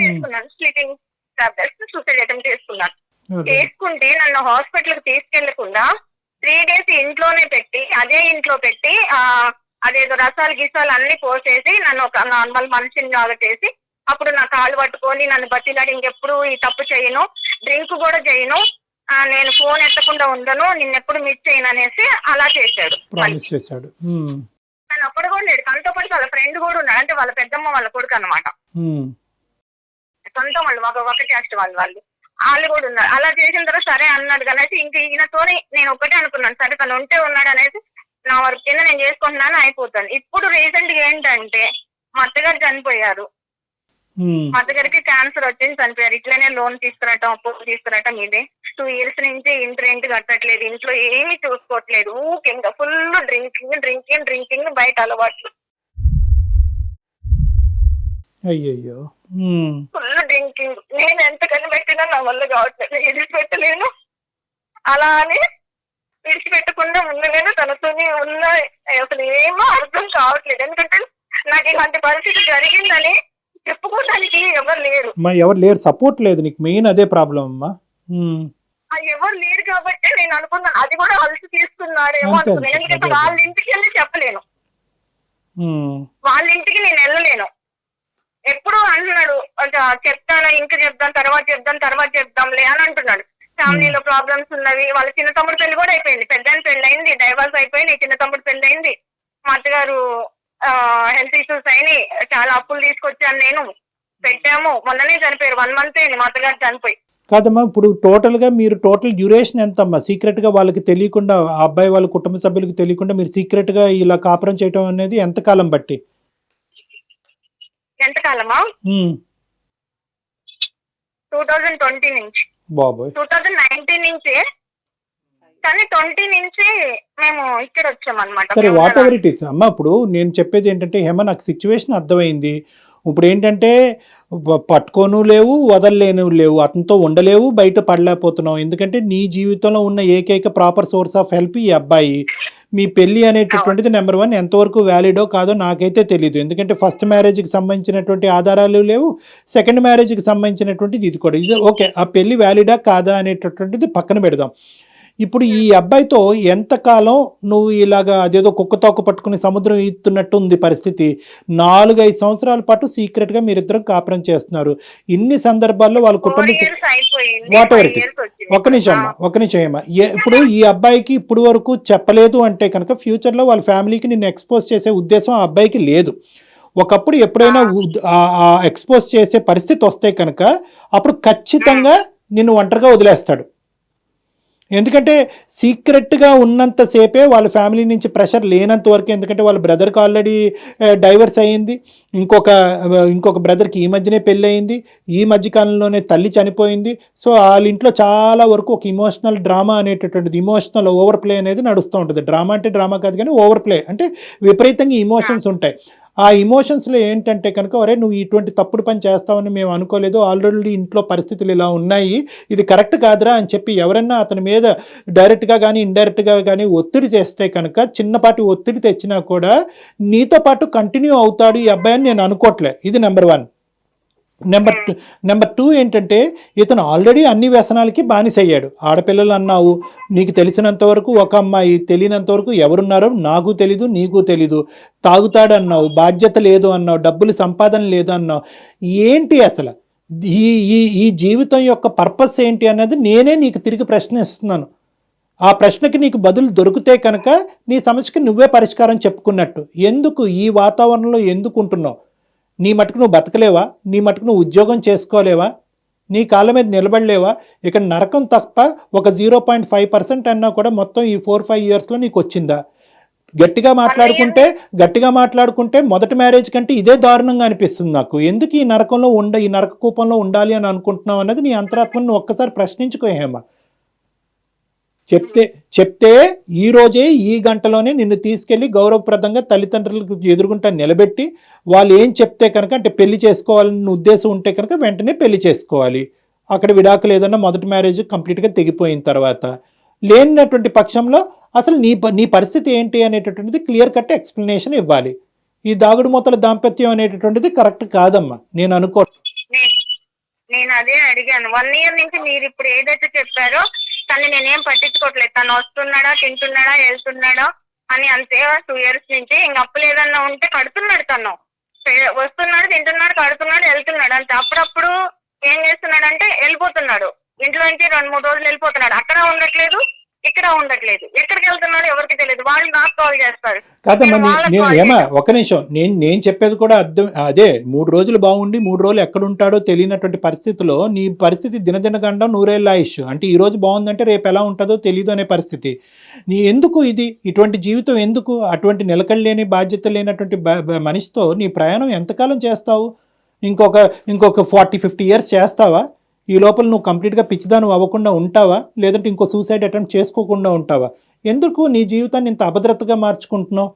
చేసుకున్నాను స్లీపింగ్ టాబ్లెట్స్ సూసైడ్ అటెంప్ట్ చేసుకున్నాను. చేసుకుంటే నన్ను హాస్పిటల్కి తీసుకెళ్ళకుండా త్రీ డేస్ ఇంట్లోనే పెట్టి అదే ఇంట్లో పెట్టి ఆ అదేదో రసాలు గిసాలు అన్ని పోసేసి నన్ను ఒక నార్మల్ మనిషిని లాగా చేసి అప్పుడు నా కాలు పట్టుకొని నన్ను బతిలాడి ఇంకెప్పుడు ఈ తప్పు చేయను డ్రింక్ కూడా చేయను నేను ఫోన్ ఎత్తకుండా ఉండను నిన్నెప్పుడు మిస్ చేయను అనేసి అలా చేశాడు చేశాడు ఉమ్. తను అప్పుడు కూడా లేడు. తనతో పాటు వాళ్ళ ఫ్రెండ్ కూడా ఉన్నాడు. అంటే వాళ్ళ పెద్దమ్మ వాళ్ళ కొడుకు అనమాట. సొంతం వాళ్ళు ఒక ఒక క్యాస్ట్ వాళ్ళు వాళ్ళు. వాళ్ళు కూడా ఉన్నారు. అలా చేసిన తర్వాత సరే అన్నాడు కనేసి ఇంక ఈయనతోని నేను ఒకటే అనుకున్నాను. సరే తను ఉంటే ఉన్నాడు అనేసి నా వర్క్ కింద నేను చేసుకుంటున్నాను అయిపోతాను ఇప్పుడు రీసెంట్గా ఏంటంటే మా అత్తగారు చనిపోయారు. మా అత్తగారికి క్యాన్సర్ వచ్చింది చనిపోయారు. ఇట్లనే లోన్ తీసుకురావటం అప్పు తీసుకురావటం ఇదే. టూ ఇయర్స్ నుంచి ఇంటి రెంట్ కట్టట్లేదు. ఇంట్లో ఏమీ చూసుకోవట్లేదు. ఊకే ఇంకా ఫుల్ డ్రింకింగ్ డ్రింకింగ్ డ్రింకింగ్ బయట అలవాట్లు. అయ్యయ్యో. ఉమ్. ఫుల్ డ్రింకింగ్ నేను ఎంత కనిపెట్టినా నా వల్ల కావట్లేదు. విడిచిపెట్టలేను. అలా అని విడిచిపెట్టకుండా ఉండలేను. తనతోనే ఉన్న అసలు ఏమో అర్థం కావట్లేదు. ఎందుకంటే నాకు ఇలాంటి పరిస్థితి జరిగిందని చెప్పుకోవడానికి ఎవరు లేరు. అమ్మా ఎవరు లేరు. సపోర్ట్ లేదు నీకు. మెయిన్ అదే ప్రాబ్లం అమ్మా. ఎవరు లేరు కాబట్టి నేను అనుకున్నాను అది కూడా అలసి తీసుకున్నారేమో అంతే, అనుకున్నాను. ఎందుకంటే. వాళ్ళ ఇంటికి వెళ్ళి చెప్పలేను. వాళ్ళ ఇంటికి నేను వెళ్ళలేను. ఎప్పుడు అంటున్నాడు. చెప్తాను? ఇంకా చెప్తాను తర్వాత చెప్తాం తర్వాత చెప్తాంలే అని అంటున్నాడు. ఫ్యామిలీలో ప్రాబ్లమ్స్ ఉన్నవి వాళ్ళ చిన్న తమ్ముడు పెళ్ళి కూడా అయిపోయింది. పెద్ద పెళ్ళి అయింది డైవర్స్ అయిపోయింది. చిన్న తమ్ముడు పెళ్ళి అయింది మా అత్తగారు హెల్త్ ఇష్యూస్ అయినాయి చాలా అప్పులు తీసుకొచ్చాను నేను. పెట్టాము. మొన్ననే చనిపోయారు. వన్ మంత్ అయింది మా అత్తగారు చనిపోయి. కాదమ్మా ఇప్పుడు టోటల్గా మీరు టోటల్ డ్యూరేషన్ ఎంత అమ్మా సీక్రెట్గా వాళ్ళకి తెలియకుండా ఆ అబ్బాయి వాళ్ళ కుటుంబ సభ్యులకు తెలియకుండా మీరు సీక్రెట్గా ఇలా కాపురం చేయటం అనేది ఎంతకాలం బట్టి? ఎంతకాలమా ఉమ్. టూ థౌజండ్ ట్వంటీ నుంచి. బాబోయ్. టూ థౌజండ్ నైన్టీన్ నుంచి కానీ ట్వంటీ నుంచి మేము ఇక్కడ వచ్చామన్నమాట. సరే వాట్ ఎవర్ ఇట్ ఈస్ అమ్మ ఇప్పుడు నేను చెప్పేది ఏంటంటే హేమ నాకు సిచ్యువేషన్ అర్థమైంది. ఇప్పుడు ఏంటంటే పట్టుకోను లేవు వదలలేను లేవు అతనితో ఉండలేవు బయట పడలేకపోతున్నావు. ఎందుకంటే నీ జీవితంలో ఉన్న ఏకైక ప్రాపర్ సోర్స్ ఆఫ్ హెల్ప్ ఈ అబ్బాయి. మీ పెళ్ళి అనేటటువంటిది నెంబర్ వన్ ఎంతవరకు వ్యాలిడో కాదో నాకైతే తెలియదు ఎందుకంటే ఫస్ట్ మ్యారేజ్కి సంబంధించినటువంటి ఆధారాలు లేవు. సెకండ్ మ్యారేజ్కి సంబంధించినటువంటిది ఇది కూడా. ఇది ఓకే ఆ పెళ్ళి వ్యాలిడా కాదా అనేటటువంటిది పక్కన పెడదాం. ఇప్పుడు ఈ అబ్బాయితో ఎంతకాలం నువ్వు ఇలాగా అదేదో కుక్క తోక పట్టుకుని సముద్రం ఈతున్నట్టు ఉంది పరిస్థితి? నాలుగైదు సంవత్సరాల పాటు సీక్రెట్గా మీరిద్దరం కాపురం చేస్తున్నారు. ఇన్ని సందర్భాల్లో వాళ్ళ కుటుంబ వాట్ ఎవర్ ఇట్ ఒక నిమిషం అమ్మా ఒక నిమిషం ఏమా ఇప్పుడు ఈ అబ్బాయికి ఇప్పుడు వరకు చెప్పలేదు అంటే కనుక ఫ్యూచర్లో వాళ్ళ ఫ్యామిలీకి నిన్ను ఎక్స్పోజ్ చేసే ఉద్దేశం ఆ అబ్బాయికి లేదు. ఒకప్పుడు ఎప్పుడైనా ఎక్స్పోజ్ చేసే పరిస్థితి వస్తే కనుక అప్పుడు ఖచ్చితంగా నిన్ను ఒంటరిగా వదిలేస్తాడు. ఎందుకంటే సీక్రెట్గా ఉన్నంతసేపే వాళ్ళ ఫ్యామిలీ నుంచి ప్రెషర్ లేనంత వరకు ఎందుకంటే వాళ్ళ బ్రదర్కి ఆల్రెడీ డైవర్స్ అయ్యింది. ఇంకొక ఇంకొక బ్రదర్కి ఈ మధ్యనే పెళ్ళి అయింది ఈ మధ్యకాలంలోనే తల్లి చనిపోయింది. సో వాళ్ళ ఇంట్లో చాలా వరకు ఒక ఇమోషనల్ డ్రామా అనేటటువంటిది ఇమోషనల్ ఓవర్ ప్లే అనేది నడుస్తూ ఉంటుంది. డ్రామా అంటే డ్రామా కాదు కానీ ఓవర్ ప్లే అంటే విపరీతంగా ఇమోషన్స్ ఉంటాయి. ఆ ఇమోషన్స్లో ఏంటంటే కనుక ఒరే నువ్వు ఇటువంటి తప్పుడు పని చేస్తావని మేము అనుకోలేదు. ఆల్రెడీ ఇంట్లో పరిస్థితులు ఇలా ఉన్నాయి. ఇది కరెక్ట్ కాదురా అని చెప్పి ఎవరన్నా అతని మీద డైరెక్ట్గా కానీ ఇండైరెక్ట్గా కానీ ఒత్తిడి చేస్తే కనుక చిన్నపాటి ఒత్తిడి తెచ్చినా కూడా నీతో పాటు కంటిన్యూ అవుతాడు ఈ అబ్బాయి అని నేను అనుకోవట్లే ఇది number one. Number two number two ఏంటంటే ఇతను ఆల్రెడీ అన్ని వ్యసనాలకి బానిసయ్యాడు. ఆడపిల్లలు అన్నావు నీకు తెలిసినంత వరకు ఒక అమ్మాయి తెలియనంత వరకు ఎవరున్నారో నాకు తెలీదు నీకు తెలీదు. తాగుతాడు అన్నావు బాధ్యత లేదు అన్నావు డబ్బులు సంపాదన లేదు అన్నావు. ఏంటి అసలు? ఈ ఈ ఈ జీవితం యొక్క పర్పస్ ఏంటి అన్నది నేనే నీకు తిరిగి ప్రశ్నిస్తున్నాను. ఆ ప్రశ్నకి నీకు బదులు దొరికితే కనుక నీ సమస్యకి నువ్వే పరిష్కారం చెప్పుకున్నట్టు. ఎందుకు ఈ వాతావరణంలో ఎందుకు ఉంటున్నావు నీ మటుకు నువ్వు బతకలేవా? నీ మటుకు నువ్వు ఉద్యోగం చేసుకోలేవా? నీ కాళ్ళ మీద నిలబడలేవా? ఇక నరకం తప్ప ఒక జీరో పాయింట్ ఫైవ్ పర్సెంట్ అన్నా కూడా మొత్తం ఈ ఫోర్ ఫైవ్ ఇయర్స్లో నీకు వచ్చిందా? గట్టిగా మాట్లాడుకుంటే గట్టిగా మాట్లాడుకుంటే మొదటి మ్యారేజ్ కంటే ఇదే దారుణంగా అనిపిస్తుంది నాకు. ఎందుకు ఈ నరకంలో ఉండ ఈ నరక కూపంలో ఉండాలి అని అనుకుంటున్నావు అన్నది నీ అంతరాత్మను ఒక్కసారి ప్రశ్నించుకో హేమ. చెప్తే చెప్తే ఈ రోజే ఈ గంటలోనే నిన్ను తీసుకెళ్ళి గౌరవప్రదంగా తల్లిదండ్రులకు ఎదురుగుంటా నిలబెట్టి వాళ్ళు ఏం చెప్తే కనుక అంటే పెళ్ళి చేసుకోవాలని ఉద్దేశం ఉంటే కనుక వెంటనే పెళ్ళి చేసుకోవాలి. అక్కడ విడాకులు ఏదన్నా మొదటి మ్యారేజ్ కంప్లీట్గా తెగిపోయిన తర్వాత లేనటువంటి పక్షంలో అసలు నీ ప- నీ పరిస్థితి ఏంటి అనేటటువంటిది క్లియర్ కట్ ఎక్స్ప్లెనేషన్ ఇవ్వాలి. ఈ దాగుడు మూతల దాంపత్యం అనేటటువంటిది కరెక్ట్ కాదమ్మా. నేను అనుకో నేను అదే అడిగాను. వన్ ఇయర్ నుంచి మీరు ఇప్పుడు ఏదైతే చెప్పారో తను నేనేం పట్టించుకోవట్లేదు. తను వస్తున్నాడా తింటున్నాడా వెళ్తున్నాడా అని అంతే టూ ఇయర్స్ నుంచి ఇంక అప్పులు ఏదన్నా ఉంటే కడుతున్నాడు తను. వస్తున్నాడు తింటున్నాడు కడుతున్నాడు వెళ్తున్నాడు అంతే. అప్పుడప్పుడు ఏం చేస్తున్నాడంటే వెళ్ళిపోతున్నాడు. ఇంట్లో నుంచి రెండు మూడు రోజులు వెళ్ళిపోతున్నాడు. అక్కడ ఉండట్లేదు ఇక్కడ ఉండట్లేదు. ఎక్కడికి వెళ్తున్నాడు ఎవరికి తెలియదు. వాళ్ళు నాకు కాల్ చేస్తారు. కాదమ్మా నేను ఏమా చేశాను. ఒక నిమిషం. నేను నేను చెప్పేది కూడా అర్థం అదే మూడు రోజులు బాగుండి మూడు రోజులు ఎక్కడ ఉంటాడో తెలియనటువంటి పరిస్థితిలో నీ పరిస్థితి దినదిన గండం నూరేళ్ళ ఆయుష్. అంటే ఈ రోజు బాగుందంటే రేపు ఎలా ఉంటుందో తెలియదు అనే పరిస్థితి. నీ ఎందుకు ఇది? ఇటువంటి జీవితం ఎందుకు? అటువంటి నిలకడ లేని బాధ్యత లేనటువంటి మనిషితో నీ ప్రయాణం ఎంతకాలం చేస్తావు? ఇంకొక ఇంకొక ఫార్టీ ఫిఫ్టీ ఇయర్స్ చేస్తావా? ఈ లోపల నువ్వు కంప్లీట్గా పిచ్చిదాను అవ్వకుండా ఉంటావా? లేదంటే ఇంకో సూసైడ్ అటెంప్ట్ చేసుకోకుండా ఉంటావా? ఎందుకు నీ జీవితాన్ని ఇంత అభద్రతగా మార్చుకుంటున్నావు?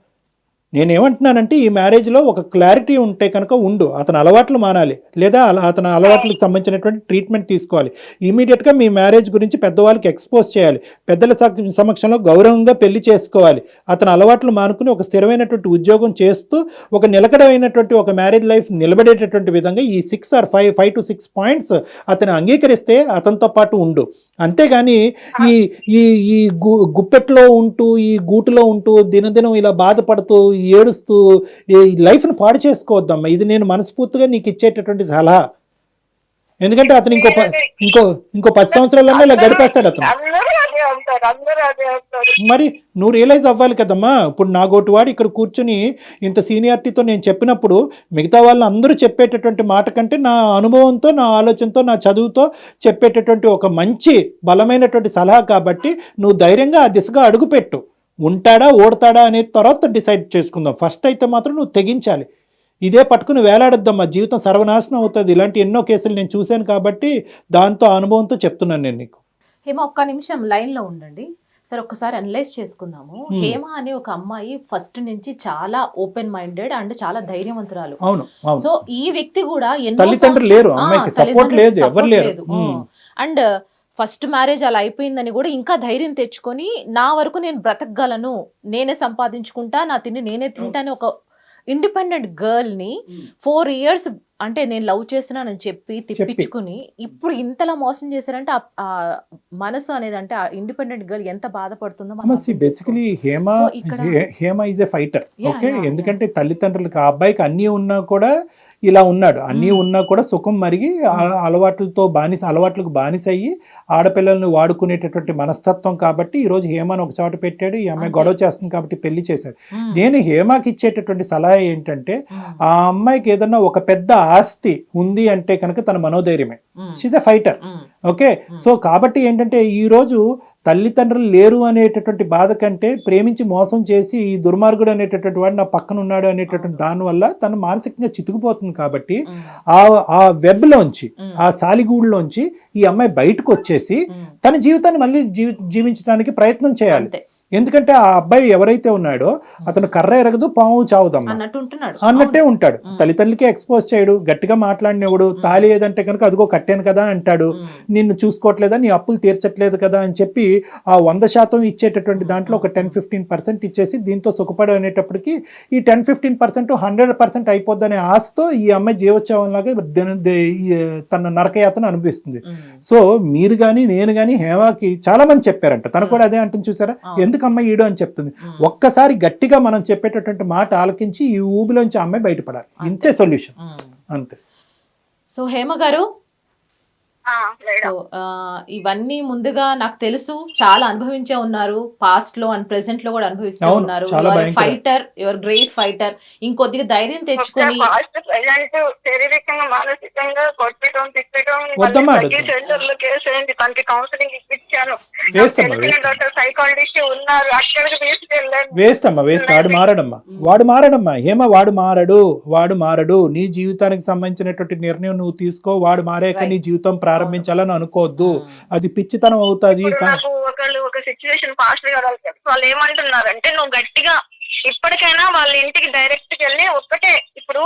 నేనేమంటున్నానంటే ఈ మ్యారేజ్లో ఒక క్లారిటీ ఉంటే కనుక ఉండు. అతని అలవాట్లు మానాలి. లేదా అతని అలవాట్లకు సంబంధించినటువంటి ట్రీట్మెంట్ తీసుకోవాలి. ఇమీడియట్గా మీ మ్యారేజ్ గురించి పెద్దవాళ్ళకి ఎక్స్పోజ్ చేయాలి. పెద్దల సమక్షంలో గౌరవంగా పెళ్ళి చేసుకోవాలి. అతని అలవాట్లు మానుకుని ఒక స్థిరమైనటువంటి ఉద్యోగం చేస్తూ ఒక నిలకడైనటువంటి ఒక మ్యారేజ్ లైఫ్ నిలబడేటటువంటి విధంగా ఈ six or five five to six points అతను అంగీకరిస్తే అతనితో పాటు ఉండు. అంతేగాని ఈ ఈ ఈ గుప్పెట్లో ఉంటూ ఈ గూటులో ఉంటూ దినదినం ఇలా బాధపడుతూ ఏడుస్తూ ఈ లైఫ్ను పాడు చేసుకోవద్దమ్మా. ఇది నేను మనస్ఫూర్తిగా నీకు ఇచ్చేటటువంటి సలహా. ఎందుకంటే అతను ఇంకో ప- ఇంకో ఇంకో పది సంవత్సరాలన్నా ఇలా గడిపేస్తాడు అతను. అందరూ అదే అంటారు అందరూ అదే అంటారు. మరి నువ్వు రియలైజ్ అవ్వాలి కదమ్మా. ఇప్పుడు నా వాడు ఇక్కడ కూర్చుని ఇంత సీనియారిటీతో నేను చెప్పినప్పుడు మిగతా వాళ్ళు అందరూ చెప్పేటటువంటి మాట కంటే నా అనుభవంతో నా ఆలోచనతో నా చదువుతో చెప్పేటటువంటి ఒక మంచి బలమైనటువంటి సలహా కాబట్టి నువ్వు ధైర్యంగా ఆ దిశగా అడుగుపెట్టు. ఉంటాడా ఓడతాడా అనేది తర్వాత డిసైడ్ చేసుకుందాం. ఫస్ట్ అయితే మాత్రం నువ్వు తెగించాలి. ఇదే పట్టుకుని వేలాడొద్దమ్మా జీవితం సర్వనాశనం అవుతుంది. ఇలాంటి ఎన్నో కేసులు నేను చూశాను కాబట్టి దాంతో అనుభవంతో చెప్తున్నాను నేను నీకు. హేమ ఒక్క నిమిషం లైన్లో ఉండండి. సరే ఒక్కసారి అనలైజ్ చేసుకుందాము. Hmm. హేమ అనే ఒక అమ్మాయి ఫస్ట్ నుంచి చాలా ఓపెన్ మైండెడ్ అండ్ చాలా ధైర్యవంతురాలు. అవును సో ఈ వ్యక్తి కూడా తల్లిదండ్రులు లేరు, support లేదు, ఎవరు లేరు. అండ్ ఫస్ట్ మ్యారేజ్ అలా అయిపోయిందని కూడా ఇంకా ధైర్యం తెచ్చుకొని నా వరకు నేను బ్రతకగలను నేనే సంపాదించుకుంటా నా తిండి నేనే తింటాను ఒక ఇండిపెండెంట్ గర్ల్ని ఫోర్ ఇయర్స్ అంటే నేను లవ్ చేస్తున్నానని చెప్పి తిప్పించుకుని ఇప్పుడు ఇంతలా మోసం చేశారంటే ఆ- మనసు అనేది అంటే ఆ ఇండిపెండెంట్ గర్ల్ ఎంత బాధపడుతుందో basically Hema Hema is a fighter okay ఎందుకంటే తల్లిదండ్రులకు ఆ అబ్బాయికి అన్నీ ఉన్నా కూడా ఇలా ఉన్నాడు. అన్నీ. ఉన్నా కూడా సుఖం మరిగి అలవాట్లతో బానిస అలవాట్లకు బానిస అయ్యి ఆడపిల్లల్ని వాడుకునేటటువంటి మనస్తత్వం కాబట్టి ఈ రోజు హేమను ఒక చోట పెట్టాడు. ఈ అమ్మాయి. గొడవ చేస్తుంది కాబట్టి పెళ్ళి చేశాడు. నేను హేమకి ఇచ్చేటటువంటి సలహా ఏంటంటే ఆ అమ్మాయికి ఏదన్నా ఒక పెద్ద ఆస్తి ఉంది అంటే కనుక తన మనోధైర్యమే. She's a fighter okay? So కాబట్టి ఏంటంటే ఈ రోజు తల్లిదండ్రులు లేరు అనేటటువంటి బాధ కంటే ప్రేమించి మోసం చేసి ఈ దుర్మార్గుడు అనేటటువంటి వాడు నా పక్కన ఉన్నాడు అనేటటువంటి దానివల్ల తను మానసికంగా చితుకుపోతుంది కాబట్టి ఆ ఆ వెబ్లోంచి ఆ సాలిగూడులోంచి ఈ అమ్మాయి బయటకు వచ్చేసి తన జీవితాన్ని మళ్ళీ జీవి జీవించడానికి ప్రయత్నం చేయాలి. ఎందుకంటే ఆ అబ్బాయి ఎవరైతే ఉన్నాడో అతను కర్ర ఎరగదు పాము చావుదమ్మా అన్నట్టు ఉంటాడు. తల్లిదండ్రులకి ఎక్స్పోజ్ చేయడు గట్టిగా మాట్లాడినవాడు తాలి ఏదంటే కనుక అదిగో కట్టాను కదా అంటాడు నిన్ను చూసుకోవట్లేదా నీ అప్పులు తీర్చట్లేదు కదా అని చెప్పి ఆ వంద శాతం ఇచ్చేటటువంటి దాంట్లో ఒక టెన్ ఫిఫ్టీన్ పర్సెంట్ ఇచ్చేసి దీంతో సుఖపడు అనేటప్పటికి ఈ ten fifteen percent hundred percent అయిపోద్దనే ఆశతో ఈ అమ్మాయి జీవోత్సవంలాగా ది- ఈ తన నరకయాతను అనిపిస్తుంది సో మీరు కానీ నేను కానీ హేమాకి చాలా మంది చెప్పారంట. తను కూడా అదే అంటుంది చూసారా. ఎందుకు అమ్మాయి ఈడు అని చెప్తుంది. ఒక్కసారి గట్టిగా మనం చెప్పేటటువంటి మాట ఆలకించి ఈ ఊబిలోంచి అమ్మాయి బయటపడాలి. ఇంతే సొల్యూషన్. అంతే. సో హేమ గారు సో ఇవన్నీ ముందుగా నాకు తెలుసు చాలా అనుభవించే ఉన్నారు పాస్ట్లో అండ్ ప్రెసెంట్లో కూడా అనుభవిస్తూ ఉన్నారు. ఫైటర్ యువర్ గ్రేట్ ఫైటర్ ఇంకొద్దిగా ధైర్యం తెచ్చుకొని శారీరకంగా మానసికంగా కొట్టడం తిట్టడం తనకి కౌన్సిలింగ్ ఇప్పించాను. డాక్టర్ సైకాలజిస్ట్ ఉన్నారు. అక్కడికి వేస్ట్ అమ్మా వేస్ట్ వాడు మారడమ్మా. వాడు మారడమ్మా. హేమ వాడు మారడు వాడు మారడు. నీ జీవితానికి సంబంధించినటువంటి నిర్ణయం నువ్వు తీసుకో వాడు మారాక నీ జీవితం ప్రారంభించాలని అనుకోవద్దు. అది పిచ్చితనం అవుతుంది నాకు ఒకళ్ళు ఒక సిచ్యువేషన్ పాస్ట్ గారు వాళ్ళు ఏమంటున్నారంటే నువ్వు గట్టిగా ఇప్పటికైనా వాళ్ళ ఇంటికి డైరెక్ట్ వెళ్ళి ఒక్కటే ఇప్పుడు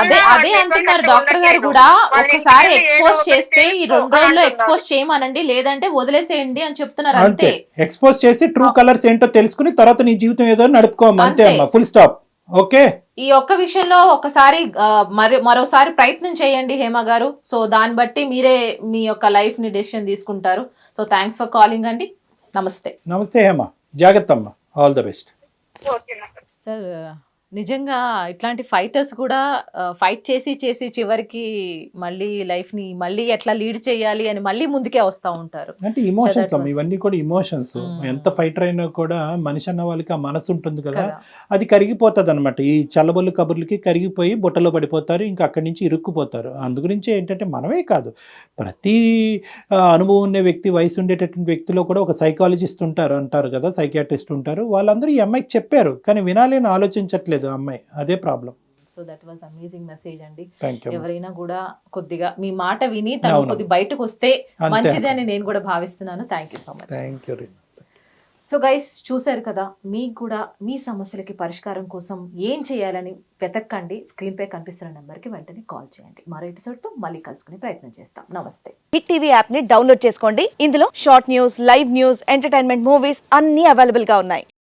అదే అదే అంటున్నారు డాక్టర్ గారు కూడా. ఒకసారి ఎక్స్పోజ్ చేస్తే ఈ రెండు రోజుల్లో ఎక్స్పోజ్ చేయమనండి. లేదంటే వదిలేసేయండి అని చెప్తున్నారు అంతే. ఎక్స్పోజ్ చేసి ట్రూ కలర్స్ ఏంటో తెలుసుకుని తర్వాత నీ జీవితం ఏదో నడుపుకోమ్మా అంతే అంతే. అమ్మా. Full stop okay. ఈ ఒక్క విషయంలో ఒకసారి మరి మరోసారి ప్రయత్నం చేయండి హేమ గారు. సో దాన్ని బట్టి మీరే మీ యొక్క లైఫ్ని డెసిషన్ తీసుకుంటారు. సో థ్యాంక్స్ ఫర్ కాలింగ్ అండి. నమస్తే. నమస్తే హేమ. జాగ్రత్త ఆల్ ద బెస్ట్. సార్ నిజంగా ఇట్లాంటి ఫైటర్స్ కూడా ఫైట్ చేసి చేసి చివరికి మళ్ళీ లైఫ్ని మళ్ళీ ఎట్లా లీడ్ చేయాలి అని మళ్ళీ ముందుకే వస్తూ ఉంటారు. అంటే ఇమోషన్స్ ఇవన్నీ కూడా ఇమోషన్స్. ఎంత ఫైటర్ అయినా కూడా మనిషి అన్న వాళ్ళకి ఆ మనసు ఉంటుంది కదా అది కరిగిపోతుంది అనమాట ఈ చల్లబొల్లు కబుర్లకి కరిగిపోయి బుట్టలో పడిపోతారు ఇంకా అక్కడి నుంచి ఇరుక్కుపోతారు. అందుగురించి ఏంటంటే మనమే కాదు ప్రతి అనుభవం ఉన్న వ్యక్తి వయసు ఉండేటటువంటి వ్యక్తిలో కూడా ఒక సైకాలజిస్ట్ ఉంటారు అంటారు కదా సైకియాట్రిస్ట్ ఉంటారు. వాళ్ళందరూ ఈ అమ్మాయికి చెప్పారు కానీ వినాలి అని ఆలోచించట్లేదు. ఆ అమ్మాయి. అదే problem. So that was amazing message అండి. ఎవరైనా కూడా కొద్దిగా మీ మాట విని తను. కొద్ది బయటకు వస్తే. మంచిది అని నేను కూడా భావిస్తున్నాను. Thank you so much thank you so guys చూశారు కదా మీకు కూడా మీ సమస్యలకి పరిష్కారం కోసం ఏం చేయాలని వెతక్కండి. స్క్రీన్ పై కనిపిస్తున్న నెంబర్కి వెంటనే కాల్ చేయండి. మరో ఎపిసోడ్తో మళ్ళీ కలుసుకునే ప్రయత్నం చేస్తాం. నమస్తే. హిట్ టీవీ యాప్ని డౌన్లోడ్ చేసుకోండి. ఇందులో short news live news entertainment movies అన్ని అవైలబుల్గా ఉన్నాయి.